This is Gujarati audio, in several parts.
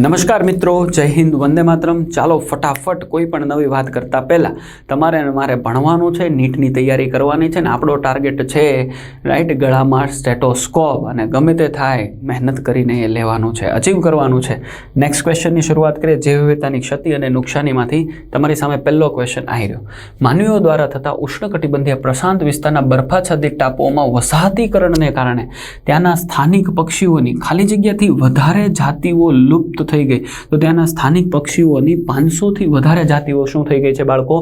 નમસ્કાર મિત્રો, જય હિન્દ, વંદે માતરમ. ચાલો ફટાફટ કોઈ પણ નવી વાત કરતાં પહેલાં તમારે મારે ભણવાનું છે, નીટની તૈયારી કરવાની છે ને આપણો ટાર્ગેટ છે રાઈટ ગળામાં સ્ટેટોસ્કોપ અને ગમે તે થાય, મહેનત કરીને એ લેવાનું છે અચીવ કરવાનું છે. નેક્સ્ટ ક્વેશ્ચનની શરૂઆત કરીએ. જે વિવિધતાની ક્ષતિ અને નુકસાનીમાંથી તમારી સામે પહેલો ક્વેશ્ચન આવી રહ્યો. માનવીઓ દ્વારા થતા ઉષ્ણકટિબંધીય પ્રશાંત વિસ્તારના બરફાચ્છાદિત ટાપુઓમાં વસાહતીકરણને કારણે ત્યાંના સ્થાનિક પક્ષીઓની ખાલી જગ્યાથી વધારે જાતિઓ લુપ્ત થઈ ગઈ. તો ત્યાંના સ્થાનિક પક્ષીઓની પાંચસોથી વધારે જાતિઓ શું થઈ ગઈ છે બાળકો?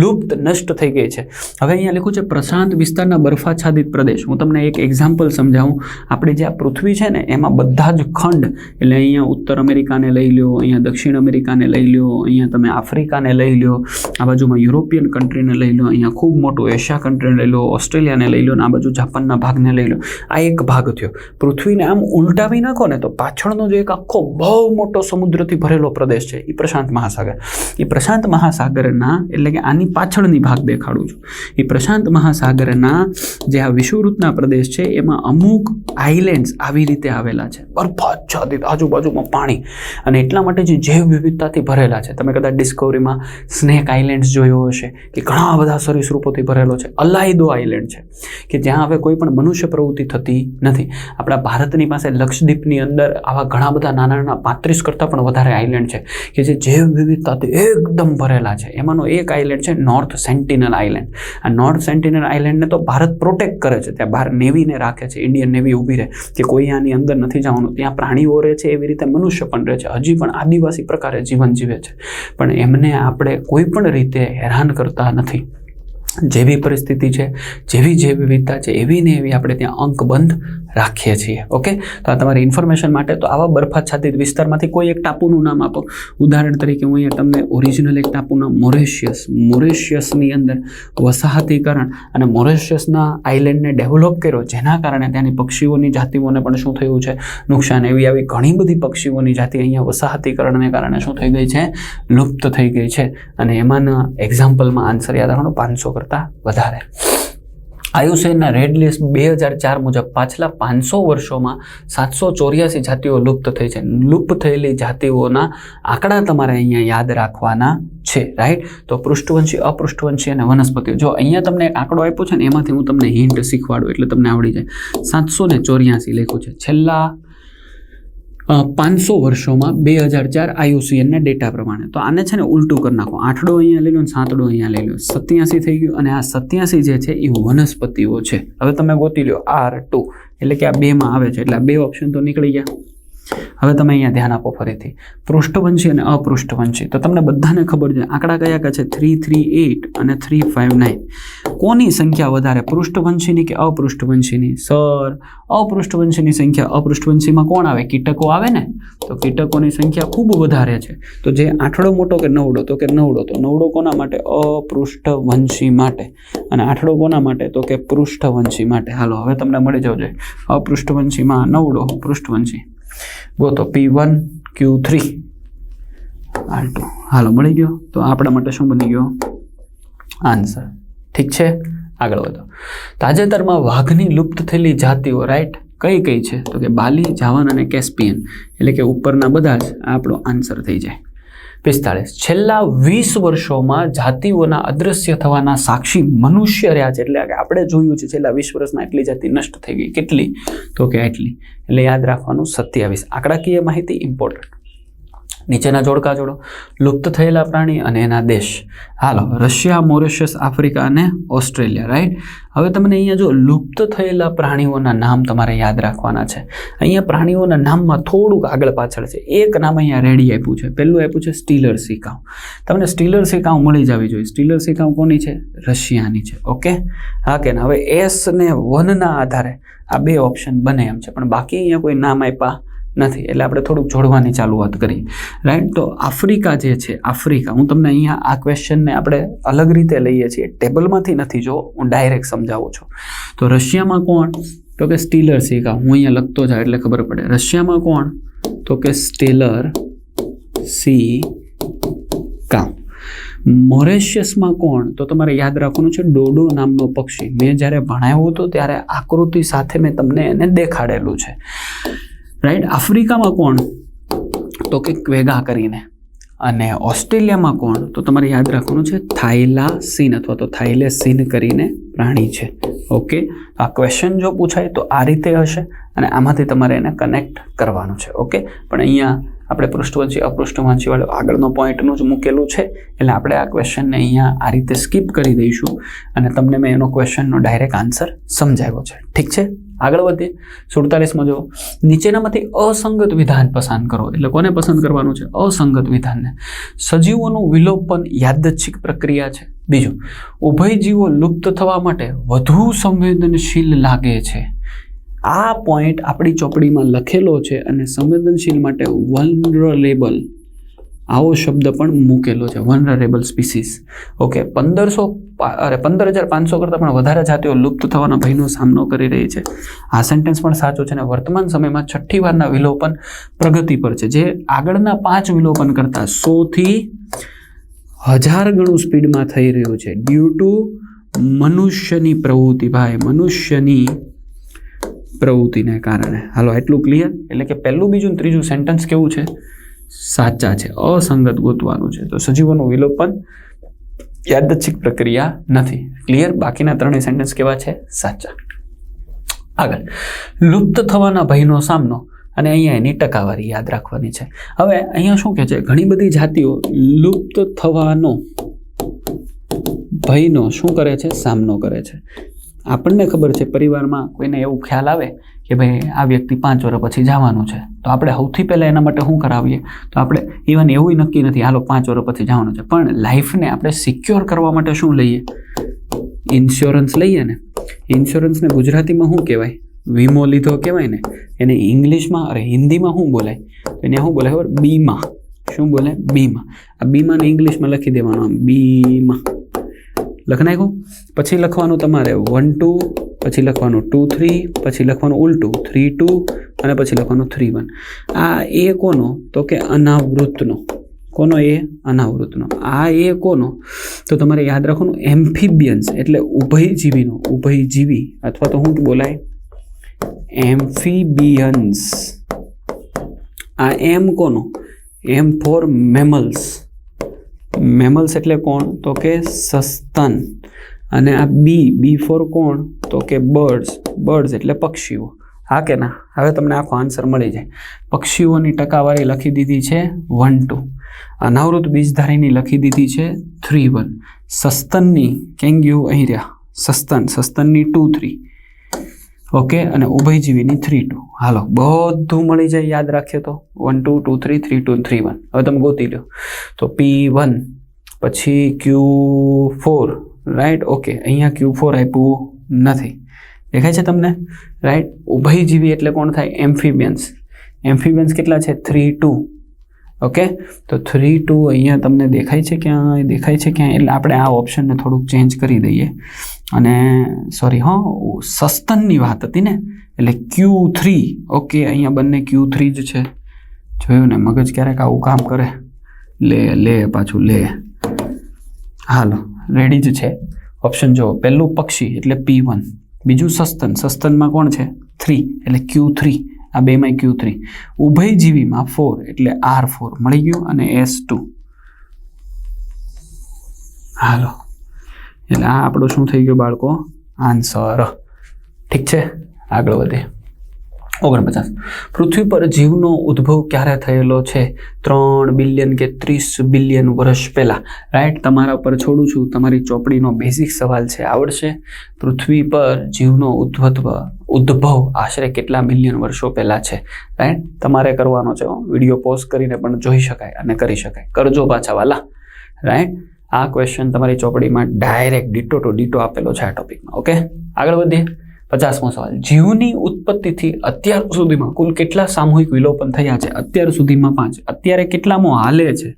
લુપ્ત, નષ્ટ થઈ ગઈ છે. હવે અહીંયા લખ્યું છે, પ્રશાંત વિસ્તારના બરફાચ્છાદિત પ્રદેશ. હું તમને એક એક્ઝામ્પલ સમજાવું. આપણે જે આ પૃથ્વી છે ને, એમાં બધા જ ખંડ, એટલે અહીંયા ઉત્તર અમેરિકાને લઈ લો અહીંયા દક્ષિણ અમેરિકાને લઈ લો અહીંયા તમે આફ્રિકાને લઈ લો આ બાજુમાં યુરોપિયન કન્ટ્રીને લઈ લો અહીંયા ખૂબ મોટું એશિયા કન્ટ્રીને લઈ લો ઓસ્ટ્રેલિયાને લઈ લો અને આ બાજુ જાપાનના ભાગને લઈ લો આ એક ભાગ થયો. પૃથ્વીને આમ ઉલટાવી નાખો ને, તો પાછળનો જે એક આખો બહુ મોટો સમુદ્રથી ભરેલો પ્રદેશ છે એ પ્રશાંત મહાસાગર. એ પ્રશાંત મહાસાગરના એટલે કે આની પાછળની ભાગ દેખાડું છું. એ પ્રશાંત મહાસાગરના જે આ વિષુવૃતના પ્રદેશ છે, એમાં અમુક આઇલેન્ડ્સ આવી રીતે આવેલા છે. બરફાચ્છાદિત આજુબાજુમાં પાણી. અને એટલા માટે જે જૈવ વિવિધતાથી ભરેલા છે. તમે કદાચ ડિસ્કવરીમાં સ્નેક આઇલેન્ડ્સ જોયો હશે, કે ઘણા બધા સરીસૃપોથી ભરેલો છે. અલાયદો આઇલેન્ડ છે, કે જ્યાં હવે કોઈ પણ મનુષ્ય પ્રવૃત્તિ થતી નથી. આપણા ભારતની પાસે લક્ષદ્વીપની અંદર આવા ઘણા બધા નાના નાના પાંત્રીસ કરતાં પણ વધારે આઇલેન્ડ છે. કે જે જૈવ વિવિધતાથી એકદમ ભરેલા છે. એમાંનો એક આઇલેન્ડ છે નોર્થ સેન્ટિનલ આઇલેન્ડ આ નોર્થ સેન્ટિનલ આઇલેન્ડને તો ભારત પ્રોટેક્ટ કરે છે. ત્યાં બહાર નેવીને રાખે છે. ઇન્ડિયન નેવી ઊભી રહે. કે કોઈ આની અંદર નથી જવાનું. ત્યાં પ્રાણીઓ રહે છે, એવી રીતે મનુષ્ય પણ રહે છે. હજી પણ આદિવાસી પ્રકારે જીવન જીવે છે. પણ એમને આપણે કોઈ પણ રીતે હેરાન કરતા નથી. જેવી પરિસ્થિતિ છે, જેવી જે વિવિધતા છે, એવી ને એવી આપણે ત્યાં અંકબંધ રાખીએ છીએ. ઓકે? તો આ તમારી ઇન્ફોર્મેશન માટે તો આવા બરફાચ્છાદિત વિસ્તારમાંથી કોઈ એક ટાપુનું નામ આપો. ઉદાહરણ તરીકે હું અહીંયા તમને ઓરિજિનલ એક ટાપુના મોરેશિયસ મોરેશિયસની અંદર વસાહતીકરણ અને મોરેશિયસના આઇલેન્ડને ડેવલપ કર્યો, જેના કારણે ત્યાંની પક્ષીઓની જાતિઓને પણ શું થયું છે? નુકસાન એવી આવી ઘણી બધી પક્ષીઓની જાતિ અહીંયા વસાહતીકરણને કારણે શું થઈ ગઈ છે? લુપ્ત થઈ ગઈ છે. અને એમાંના એક્ઝામ્પલમાં આન્સર યાદ રાખવાનો, પાંચસો કરતાં વધારે. આયુસેનના રેડ લિસ્ટ બે હજાર ચાર મુજબ પાછલા પાંચસો વર્ષોમાં સાતસો ચોર્યાસી જાતિઓ લુપ્ત થઈ છે. લુપ્ત થયેલી જાતિઓના આંકડા તમારે અહીંયા યાદ રાખવાના છે રાઈટ તો પૃષ્ઠવંશી, અપૃષ્ઠવંશી અને વનસ્પતિઓ. જો અહીંયા તમને આંકડો આપ્યો છે ને, એમાંથી હું તમને હિન્ટ શીખવાડું એટલે તમને આવડી જાય. સાતસો ને ચોર્યાસી લખ્યું છે. છેલ્લા પાંચસો વર્ષોમાં બે હજાર ચાર આયુસીએનના ડેટા પ્રમાણે. તો આને છે ને ઉલટું કરી નાખો. આઠડો અહીંયા લઈ લો ને સાતડો અહીંયા લઈ લો. સત્યાસી થઈ ગયું અને આ સત્યાસી જે છે એ વનસ્પતિઓ છે. હવે તમે ગોતી લો આર ટુ એટલે કે આ બેમાં આવે છે. એટલે આ બે ઓપ્શન તો નીકળી ગયા. હવે તમે અહીંયા ધ્યાન આપો ફરીથી. પૃષ્ઠવંશી અને અપૃષ્ઠવંશી. તો તમને બધાને ખબર છે, આંકડા કયા કયા છે? થ્રી થ્રી એટ અને થ્રી ફાઇવ નાઇન કોની સંખ્યા વધારે, પૃષ્ઠવંશીની કે અપૃષ્ઠવંશીની? સર અપૃષ્ઠવંશીની સંખ્યા અપૃષ્ઠવંશીમાં કોણ આવે? કીટકો આવે ને? તો કીટકોની સંખ્યા ખૂબ વધારે છે. તો જે આઠડો મોટો કે નવડો? તો કે નવડો. તો નવડો કોના માટે? અપૃષ્ઠવંશી માટે. અને આઠડો કોના માટે? તો કે પૃષ્ઠવંશી માટે. હાલો, હવે તમને મળી જવું જોઈએ. અપૃષ્ઠવંશીમાં નવડો પૃષ્ઠવંશી. ગોતો P one Q three R two હાલો મળી ગયો. તો આપણા માટે શું બની ગયો? આન્સર ઠીક છે? આગળ વધો. તાજેતરમાં વાઘની લુપ્ત થયેલી જાતિઓ રાઈટ કઈ કઈ છે? તો કે બાલી જાવન અને કેસ્પિયન. એટલે કે ઉપરના બધા જ આપણો આન્સર થઈ જાય. પિસ્તાળીસ. છેલ્લા વીસ વર્ષોમાં જાતિઓના અદૃશ્ય થવાના સાક્ષી મનુષ્ય રહ્યા છે. એટલે કે આપણે જોયું છે, છેલ્લા વીસ વર્ષમાં એટલી જાતિ નષ્ટ થઈ ગઈ. કેટલી? તો કે એટલી એટલે યાદ રાખવાનું સત્યાવીસ. આંકડાકીય માહિતી ઇમ્પોર્ટન્ટ નીચેના જોડકા જોડો. લુપ્ત થયેલા પ્રાણી અને એના દેશ. હાલો, રશિયા, મોરિશિયસ, આફ્રિકા અને ઓસ્ટ્રેલિયા રાઈટ હવે તમને અહીંયા જો લુપ્ત થયેલા પ્રાણીઓના નામ તમારે યાદ રાખવાના છે. અહીંયા પ્રાણીઓના નામમાં થોડુંક આગળ પાછળ છે. એક નામ અહીંયા રેડી આપ્યું છે. પહેલું આપ્યું છે સ્ટીલર સિકાઉ. તમને સ્ટીલર સિકાઉ મળી જવી જોઈએ. સ્ટીલર સિકાઉ કોની છે? રશિયાની છે. ઓકે હા કે હવે એસ ને વનના આધારે આ બે ઓપ્શન બને એમ છે. પણ બાકી અહીંયા કોઈ નામ આપ્યા નથી. એટલે આપણે થોડુંક જોડવાની ચાલુઆત કરી. રાઈટ તો આફ્રિકા જે છે, આફ્રિકા, હું તમને અહીંયા આ ક્વેશ્ચનને આપણે અલગ રીતે લઈએ છીએ. ટેબલમાંથી નથી, જો હું ડાયરેક્ટ સમજાવું છું. તો રશિયામાં કોણ? તો કે સ્ટીલર સિકા હું અહીંયા લખતો જાય એટલે ખબર પડે. રશિયામાં કોણ? તો કે સ્ટેલર સી કામ મોરેશિયસમાં કોણ? તો તમારે યાદ રાખવાનું છે ડોડો નામનો પક્ષી. મેં જ્યારે ભણાવ્યું હતું, ત્યારે આકૃતિ સાથે મેં તમને એને દેખાડેલું છે. રાઈટ આફ્રિકામાં કોણ? તો કે ક્વેગા કરીને. અને ઓસ્ટ્રેલિયામાં કોણ? તો તમારે યાદ રાખવાનું છે, થાઇલાસીન અથવા તો થાઇલેસીન કરીને પ્રાણી છે. ઓકે આ ક્વેશ્ચન જો પૂછાય તો આ રીતે હશે અને આમાંથી તમારે એને કનેક્ટ કરવાનું છે. ઓકે પણ અહીંયા આપણે પૃષ્ઠવંશી અપૃષ્ઠવંશી વાળો આગળનો પોઈન્ટનું જ મૂકેલું છે, એટલે આપણે આ ક્વેશ્ચનને અહીંયા આ રીતે સ્કીપ કરી દઈશું અને તમને મેં એનો ક્વેશ્ચનનો ડાયરેક્ટ આન્સર સમજાવ્યો છે. ઠીક છે? આગળ વધીએ. સુડતાલીસમાં જો નીચેનામાંથી અસંગત વિધાન પસંદ કરો. એટલે કોને પસંદ કરવાનું છે? અસંગત વિધાનને. સજીવોનું વિલોપન યાદચ્છિક પ્રક્રિયા છે. બીજું, ઉભય જીવો લુપ્ત થવા માટે વધુ સંવેદનશીલ લાગે છે. આ પોઈન્ટ આપણી ચોપડીમાં લખેલો છે અને સંવેદનશીલ માટે વનરેબલ આવો શબ્દ પણ મૂકેલો છે. વનરેબલ સ્પીસીસ ઓકે પંદરસો અરે પંદર હજાર પાંચસો કરતાં પણ વધારે જાતિઓ લુપ્ત થવાના ભયનો સામનો કરી રહી છે. આ સેન્ટેન્સ પણ સાચો છે અને વર્તમાન સમયમાં છઠ્ઠી વારના વિલોપન પ્રગતિ પર છે. જે આગળના પાંચ વિલોપન કરતાં સોથી હજાર ગણું સ્પીડમાં થઈ રહ્યું છે. ડ્યુ ટુ મનુષ્યની પ્રવૃત્તિ, ભાઈ, મનુષ્યની પ્રવૃત્તિને કારણે. હાલો એટલું ક્લિયર એટલે કે પહેલું બીજું ત્રીજું સેન્ટેન્સ કેવું છે? સાચા છે, અસંગત ગોતવાનું છે. તો સજીવોનું વિલોપન યાદચ્છિક પ્રક્રિયા નથી. ક્લિયર બાકીના ત્રણેય સેન્ટેન્સ કેવા છે? સાચા. આગળ. લુપ્ત થવાના ભયનો સામનો અને અહીંયા એની ટકાવારી યાદ રાખવાની છે. હવે અહીંયા શું કહે છે? ઘણી બધી જાતિઓ લુપ્ત થવાનો ભયનો શું કરે છે? સામનો કરે છે. આપણને ખબર છે, પરિવારમાં કોઈને એવું ખ્યાલ આવે કે ભાઈ આ વ્યક્તિ પાંચ વર્ષ પછી જવાનું છે. તો આપણે સૌથી પહેલાં એના માટે શું કરાવીએ? તો આપણે ઇવન એવું નક્કી નથી, હાલો, પાંચ વર્ષ પછી જવાનું છે. પણ લાઈફને આપણે સિક્યોર કરવા માટે શું લઈએ? ઇન્સ્યોરન્સ લઈએ ને. ઇન્સ્યોરન્સને ગુજરાતીમાં શું કહેવાય? વીમો લીધો કહેવાય ને. એને ઇંગ્લિશમાં અરે હિન્દીમાં શું બોલાય? તો એને શું બોલાય ખબર? બીમા. શું બોલે? બીમા. આ બીમાને ઇંગ્લિશમાં લખી દેવાનું આમ, બીમા. લખ નાખ્યું પછી લખવાનું તમારે વન ટુ પછી લખવાનું ટુ થ્રી પછી લખવાનું ઉલટું થ્રી ટુ અને પછી લખવાનું થ્રી વન આ એ કોનો? તો કે અનાવૃતનો કોનો એ? અનાવૃતનો આ એ કોનો? તો તમારે યાદ રાખવાનું, એમ્ફિબિયન્સ, એટલે ઉભયજીવીનો, ઉભયજીવી, અથવા તો શું બોલાય. એમ્ફિબિયન્સ. આ એમ કોનો? એમ ફોર મેમલ્સ. મેમલ્સ એટલે કોણ? તો કે સસ્તન. અને આ બી બી ફોર કોણ? તો કે બર્ડ્સ. બર્ડ્સ એટલે પક્ષીઓ. હા કે ના? હવે તમને આખો આન્સર મળી જાય. પક્ષીઓની ટકાવારી લખી દીધી છે વન ટુ અનાવૃત બીજધારીની લખી દીધી છે થ્રી વન સસ્તનની કેંગ્યુ અહીં રહ્યા. સસ્તન. સસ્તનની ટુ થ્રી ઓકે અને ઉભયજીવીની થ્રી ટુ હાલો, બધું મળી જાય, યાદ રાખીએ તો. One two two three three two three one હવે તમે ગોતી લો. તો પી વન પછી ક્યુ ફોર રાઈટ ઓકે અહીંયા ક્યુ ફોર આપ્યું નથી. દેખાય છે તમને? રાઈટ ઉભયજીવી એટલે કોણ થાય? એમ્ફિબિયન્સ એમ્ફિબિયન્સ કેટલા છે? થ્રી ટુ ઓકે તો થ્રી ટુ અહીંયા તમને દેખાય છે ક્યાં દેખાય છે ક્યાં, એટલે આપણે આ ઓપ્શનને થોડુંક ચેન્જ કરી દઈએ. અને સોરી હં, સસ્તનની વાત હતી ને? એટલે ક્યુ થ્રી ઓકે અહીંયા બંને ક્યુ થ્રી જ છે. જોયું ને, મગજ ક્યારેક આવું કામ કરે? લે લે, પાછું લે. હાલો રેડી જ છે. ઓપ્શન જુઓ પહેલું પક્ષી, એટલે પી વન બીજું સસ્તન. સસ્તનમાં કોણ છે? થ્રી એટલે ક્યુ થ્રી આ બેમાં ક્યુ થ્રી ઉભયજીવીમાં ફોર એટલે આર ફોર મળી ગયું અને એસ ટુ હાલો. એટલે આ આપણો શું થઈ ગયો બાળકો? આન્સર ઠીક છે? આગળ વધે ઓગણપચાસ. પૃથ્વી પર જીવનો ઉદ્ભવ ક્યારે થયેલો છે? ત્રણ બિલિયન કે ત્રીસ બિલિયન વર્ષ પહેલાં. રાઈટ, તમારા ઉપર છોડું છું. તમારી ચોપડીનો બેઝિક સવાલ છે. આવડશે? પૃથ્વી પર જીવનો ઉદ્ભવ ઉદ્ભવ આશરે કેટલા મિલિયન વર્ષો પહેલાં છે? રાઈટ, તમારે કરવાનો છે. વીડિયો પોઝ કરીને પણ જોઈ શકાય અને કરી શકાય. કરજો પાછા વાલા. રાઈટ, આ ક્વેશ્ચન તમારી ચોપડીમાં ડાયરેક્ટ ડીટો ટુ ડીટો આપેલો છે આ ટોપિકમાં ઓકે આગળ વધીએ. પચાસમો સવાલ. જીવની ઉત્પત્તિથી અત્યાર સુધીમાં કુલ કેટલા સામૂહિક વિલોપન થયા છે? અત્યાર સુધીમાં પાંચ. અત્યારે કેટલામો હાલે છે?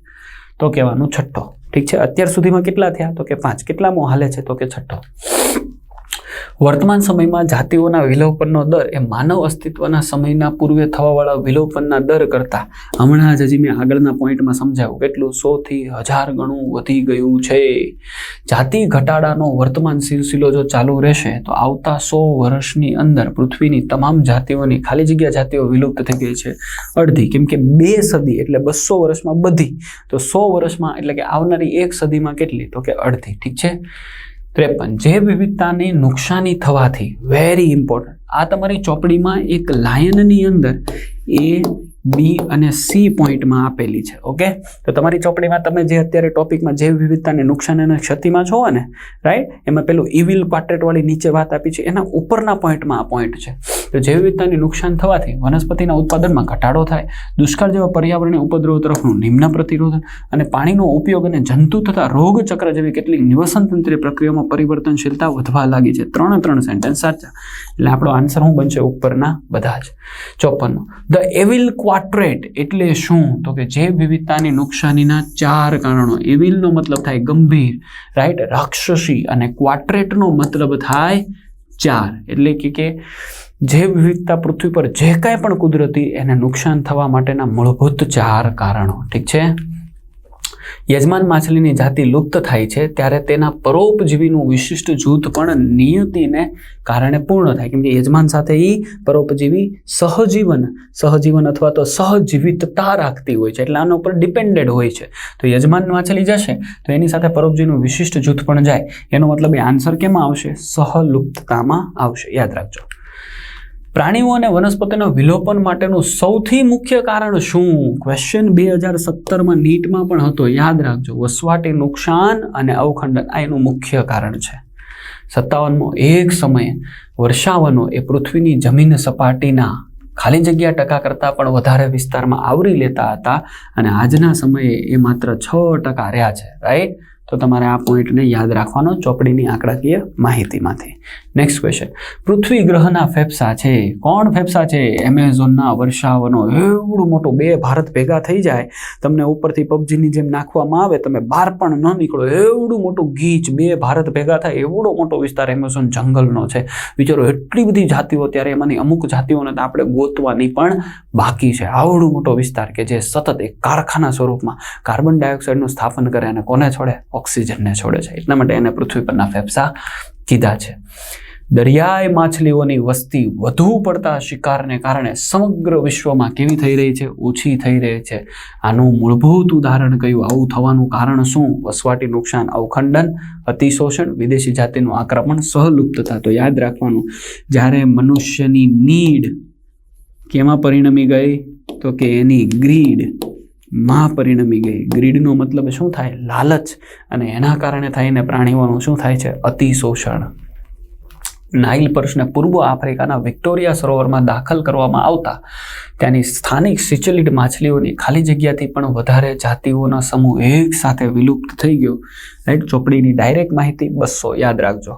તો કહેવાનું છઠ્ઠો. ઠીક છે? અત્યાર સુધીમાં કેટલા થયા? તો કે પાંચ. કેટલામો હાલે છે? તો કે છઠ્ઠો. વર્તમાન સમયમાં જાતિઓના વિલોપનનો દર એ માનવ અસ્તિત્વના સમયના પૂર્વે થવાવાળા વિલોપનના દર કરતાં હમણાં જ હજી મેં આગળના પોઈન્ટમાં સમજાવ્યું કેટલું સોથી હજાર ગણું વધી ગયું છે. જાતિ ઘટાડાનો વર્તમાન સિલસિલો જો ચાલુ રહેશે તો આવતા સો વર્ષની અંદર પૃથ્વીની તમામ જાતિઓની ખાલી જગ્યા જાતિઓ વિલુપ્ત થઈ ગઈ છે. અડધી કેમ કે બે સદી એટલે બસો વર્ષમાં બધી તો સો વર્ષમાં એટલે કે આવનારી એક સદીમાં કેટલી તો કે અડધી ઠીક છે? ત્રેપન. જૈવ વિવિધતાને નુકસાની થવાથી વેરી ઇમ્પોર્ટન્ટ આ તમારી ચોપડીમાં એક લાયનની અંદર એ બી અને સી પોઈન્ટમાં આપેલી છે, ઓકે? તો તમારી ચોપડીમાં તમે જે અત્યારે ટોપિકમાં જૈવ વિવિધતાને નુકસાન અને ક્ષતિમાં છો ને રાઈટ એમાં પેલું ઇવિલ ક્વાર્ટેટવાળી નીચે વાત આપી છે, એના ઉપરના પોઈન્ટમાં આ પોઈન્ટ છે. તો જૈવ વિવિધતાને નુકસાન થવાથી વનસ્પતિના ઉત્પાદનમાં ઘટાડો થાય, દુષ્કાળ જેવા પર્યાવરણીય ઉપદ્રવો તરફનું નિમ્ન પ્રતિરોધન અને પાણીનો ઉપયોગ અને જંતુ તથા રોગચક્ર જેવી કેટલીક નિવસન તંત્રીય પ્રક્રિયામાં પરિવર્તનશીલતા વધવા લાગી છે. ત્રણે ત્રણ સેન્ટેન્સ સાચા. એટલે આપણો આન્સર શું બનશે ઉપરના બધા જ. ચોપનનો ધ એવિલ ક્વાટ્રેટ એટલે શું? તો કે જૈવ વિવિધતાની નુકસાનીના ચાર કારણો. એવિલનો મતલબ થાય ગંભીર રાઈટ રાક્ષસી અને ક્વાટ્રેટનો મતલબ થાય ચાર. એટલે કે કે જૈવ વિવિધતા પૃથ્વી પર જે કાંઈ પણ કુદરતી એને નુકસાન થવા માટેના મૂળભૂત ચાર કારણો. ઠીક છે? યજમાન માછલીની જાતિ લુપ્ત થાય છે, ત્યારે તેના પરોપજીવીનું વિશિષ્ટ જૂથ પણ નિયતિને કારણે પૂર્ણ થાય. કેમ કે યજમાન સાથે એ પરોપજીવી સહજીવન સહજીવન અથવા તો સહજીવિતતા રાખતી હોય છે. એટલે આના ઉપર ડિપેન્ડેડ હોય છે. તો યજમાન માછલી જશે, તો એની સાથે પરોપજીવીનું વિશિષ્ટ જૂથ પણ જાય. એનો મતલબ એ આન્સર કેમાં આવશે? સહલુપ્તતામાં આવશે. યાદ રાખજો. પ્રાણીઓ અને વનસ્પતિના વિલોપન માટેનું સૌથી મુખ્ય કારણ શું? ક્વેશ્ચન બે હજાર સત્તરમાં નીટમાં પણ હતો. યાદ રાખજો, વસવાટી નુકસાન અને અવખંડન, આ એનું મુખ્ય કારણ છે. સત્તાવનમો એક સમયે વર્ષાવનો એ પૃથ્વીની જમીન સપાટીના ખાલી જગ્યા ટકા કરતાં પણ વધારે વિસ્તારમાં આવરી લેતા હતા અને આજના સમયે એ માત્ર છ ટકા રહ્યા છે રાઈટ તો તમારે આ પોઈન્ટને યાદ રાખવાનો ચોપડીની આંકડાકીય માહિતીમાંથી. નેક્સ્ટ ક્વેશ્ચન પૃથ્વી ગ્રહના ફેફસા છે? કોણ ફેફસા છે? એમેઝોનના વર્ષાવનો એવડું મોટું બે ભારત ભેગા થઈ જાય, તમને ઉપરથી પબજીની જેમ નાખવામાં આવે, તમે બહાર પણ ન નીકળો. એવડું મોટું ગીચ બે ભારત ભેગા થાય, એવડો મોટો વિસ્તાર એમેઝોન જંગલનો છે. વિચારો, એટલી બધી જાતિઓ ત્યારે એમાંની અમુક જાતિઓને તો આપણે ગોતવાની પણ બાકી છે. આવડું મોટો વિસ્તાર કે જે સતત એક કારખાના સ્વરૂપમાં કાર્બન ડાયોક્સાઇડનું સ્થાપન કરે અને કોને છોડે? ઓક્સિજનને છોડે છે. એટલા માટે એને પૃથ્વી પરના ફેફસા કીધા છે. દરિયાઈ માછલીઓની વસ્તી વધુ પડતા શિકારને કારણે સમગ્ર વિશ્વમાં કેવી થઈ રહી છે? ઓછી થઈ રહી છે. આનું મૂળભૂત ઉદાહરણ કયું? આવું થવાનું કારણ શું? વસવાટી નુકસાન, અવખંડન, અતિશોષણ, વિદેશી જાતિનું આક્રમણ, સહલુપ્તતા. તો યાદ રાખવાનું, જ્યારે મનુષ્યની નીડ કેમાં પરિણમી ગઈ? તો કે એની ગ્રીડમાં પરિણમી ગઈ. ગ્રીડનો મતલબ શું થાય? લાલચ. અને એના કારણે થઈને પ્રાણીઓનું શું થાય છે? અતિશોષણ. નાઇલ પર્સને પૂર્વ આફ્રિકાના વિક્ટોરિયા સરોવરમાં દાખલ કરવામાં આવતા, ત્યાંની સ્થાનિક સિચલિડ માછલીઓની ખાલી જગ્યાથી પણ વધારે જાતિઓના સમૂહ એક સાથે વિલુપ્ત થઈ ગયો. રાઈટ ચોપડીની ડાયરેક્ટ માહિતી બસો યાદ રાખજો.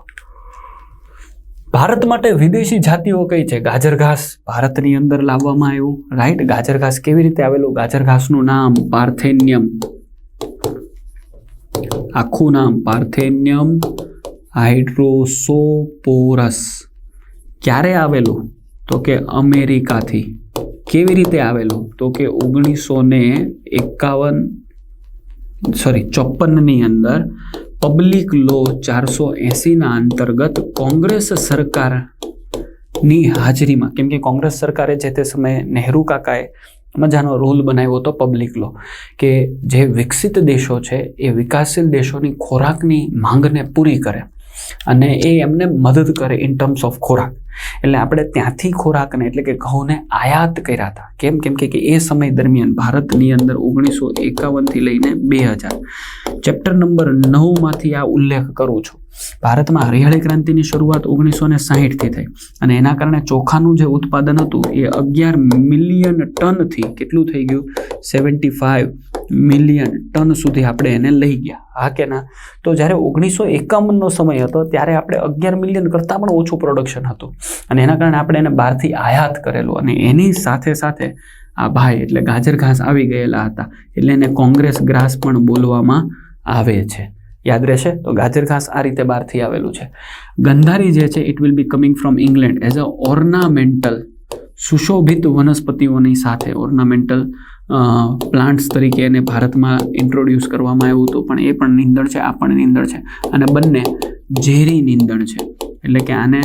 ભારત માટે વિદેશી જાતિઓ કઈ છે? ગાજર ઘાસ ભારતની અંદર લાવવામાં આવ્યું. રાઈટ ગાજર ઘાસ કેવી રીતે આવેલું? ગાજર ઘાસનું નામ પાર્થેનિયમ. આખું નામ પાર્થેનિયમ હાઇડ્રોસોપોરસ. ક્યારે આવેલું? તો કે અમેરિકાથી. કેવી રીતે આવેલું? તો કે ઓગણીસો ને એકાવન સોરી ચોપનની અંદર પબ્લિક લો ચારસો એંસીના અંતર્ગત કોંગ્રેસ સરકારની હાજરીમાં, કેમ કે કોંગ્રેસ સરકારે જે તે સમયે નહેરુ કાકાએ મજાનો રોલ બનાવ્યો હતો પબ્લિક લો, કે જે વિકસિત દેશો છે એ વિકાસશીલ દેશોની ખોરાકની માંગને પૂરી કરે. અને એ એમને મદદ કરે ઇન ટર્મ્સ ઓફ ખોરાક. એટલે આપણે ત્યાંથી ખોરાકને એટલે કે ઘઉંને આયાત કર્યા હતા. કેમ? કેમ કે એ સમય દરમિયાન ભારતની અંદર ઓગણીસો એકાવનથી લઈને બે હજાર. ચેપ્ટર નંબર નવમાંથી આ ઉલ્લેખ કરું છું. ભારતમાં હરિયાળી ક્રાંતિની શરૂઆત ઓગણીસો ને સાહીઠથી થઈ અને એના કારણે ચોખાનું જે ઉત્પાદન હતું એ અગિયાર મિલિયન ટનથી કેટલું થઈ ગયું? સેવન્ટી ફાઇવ મિલિયન ટન સુધી આપણે એને લઈ ગયા. હા કે ના? તો જ્યારે ઓગણીસો એકાવનનો સમય હતો ત્યારે આપણે અગિયાર મિલિયન કરતાં પણ ઓછું પ્રોડક્શન હતું. અને એના કારણે આપણે એને બહારથી આયાત કરેલું. અને એની સાથે સાથે આ ભાઈ એટલે ગાજર ઘાસ આવી ગયેલા હતા. એટલે એને કોંગ્રેસ ગ્રાસ પણ બોલવામાં આવે છે. યાદ રહેશે? તો ગાજર ઘાસ આ રીતે બહારથી આવેલું છે. ગંધારી જે છે it will be coming from England as a ornamental સુશોભિત વનસ્પતિઓની સાથે ઓર્નામેન્ટલ પ્લાન્ટ્સ તરીકે એને ભારતમાં ઇન્ટ્રોડ્યુસ કરવામાં આવ્યું હતું. પણ એ પણ નીંદણ છે, આ પણ નીંદણ છે. અને બંને ઝેરી નીંદણ છે. એટલે કે આને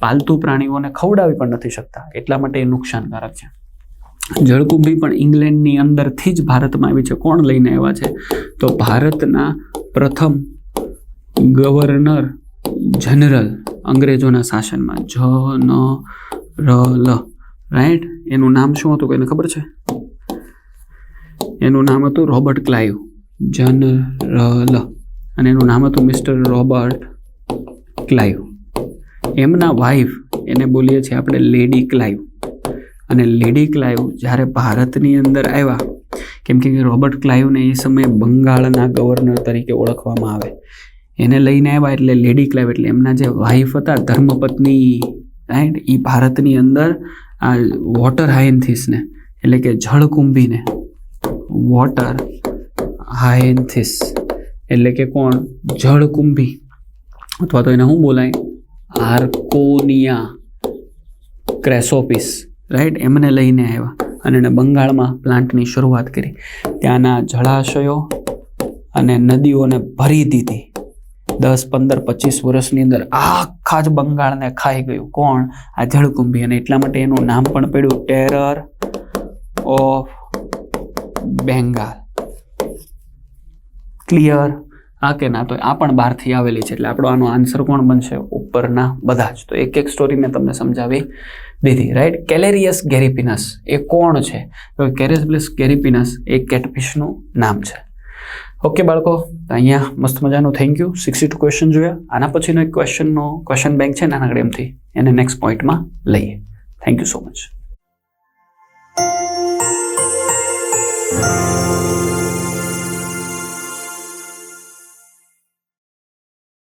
પાલતુ પ્રાણીઓને ખવડાવી પણ નથી શકતા. એટલા માટે એ નુકસાનકારક છે. જળકુંભી પણ ઇંગ્લેન્ડની અંદરથી જ ભારતમાં આવી છે. કોણ લઈને આવ્યા છે? તો ભારતના પ્રથમ ગવર્નર જનરલ અંગ્રેજોના શાસનમાં. જ ન ર લ રાઈટ એનું નામ શું હતું કોઈને ખબર છે? એનું નામ હતું રોબર્ટ ક્લાઇવ જનરલ. અને એનું નામ હતું મિસ્ટર રોબર્ટ ક્લાઇવ એમના વાઇફ એને બોલીએ છીએ આપણે લેડી ક્લાઇવ અને લેડી ક્લાઇવ જ્યારે ભારતની અંદર આવ્યા, કેમ કે રોબર્ટ ક્લાઇવને એ સમયે બંગાળના ગવર્નર તરીકે ઓળખવામાં આવે. એને લઈને આવ્યા એટલે લેડી ક્લાઇવ એટલે એમના જે વાઈફ હતા, ધર્મપત્ની રાઈટ એ ભારતની અંદર આ વોટર હાયન્થિસને એટલે કે જળકુંભીને વોટર હાયન્થિસ એટલે કે કોણ? જળકુંભી. અથવા તો એને શું બોલાય? આર્કોનિયા ક્રેસોપિસ. રાઈટ એમને લઈને આવ્યા. અને એને બંગાળમાં પ્લાન્ટની શરૂઆત કરી. ત્યાંના જળાશયો અને નદીઓને ભરી દીધી. દસ, પંદર, પચીસ વર્ષની અંદર આખા જ બંગાળને ખાઈ ગયું. કોણ? આ જળકુંભી. અને એટલા માટે એનું નામ પણ પડ્યું ટેરર ઓફ બેંગાલ ક્લિયર આ કે ના? તો આ પણ બહારથી આવેલી છે. એટલે આપણો આનો આન્સર કોણ બનશે? ઉપરના બધા જ. તો એક એક સ્ટોરી મેં તમને સમજાવી દીધી. રાઈટ કેલેરિયસ ગેરીપિનસ એ કોણ છે? તો કેરેસબ્લિસ ગેરીપિનસ એ કેટફિશનું નામ છે. ઓકે બાળકો, તો અહીંયા મસ્ત મજાનું thank you sixty two question જોયા. આના પછીનો એક ક્વેશ્ચનનો ક્વેશ્ચન બેંક છે નાના એમથી એને નેક્સ્ટ પોઈન્ટમાં લઈએ. Thank you so much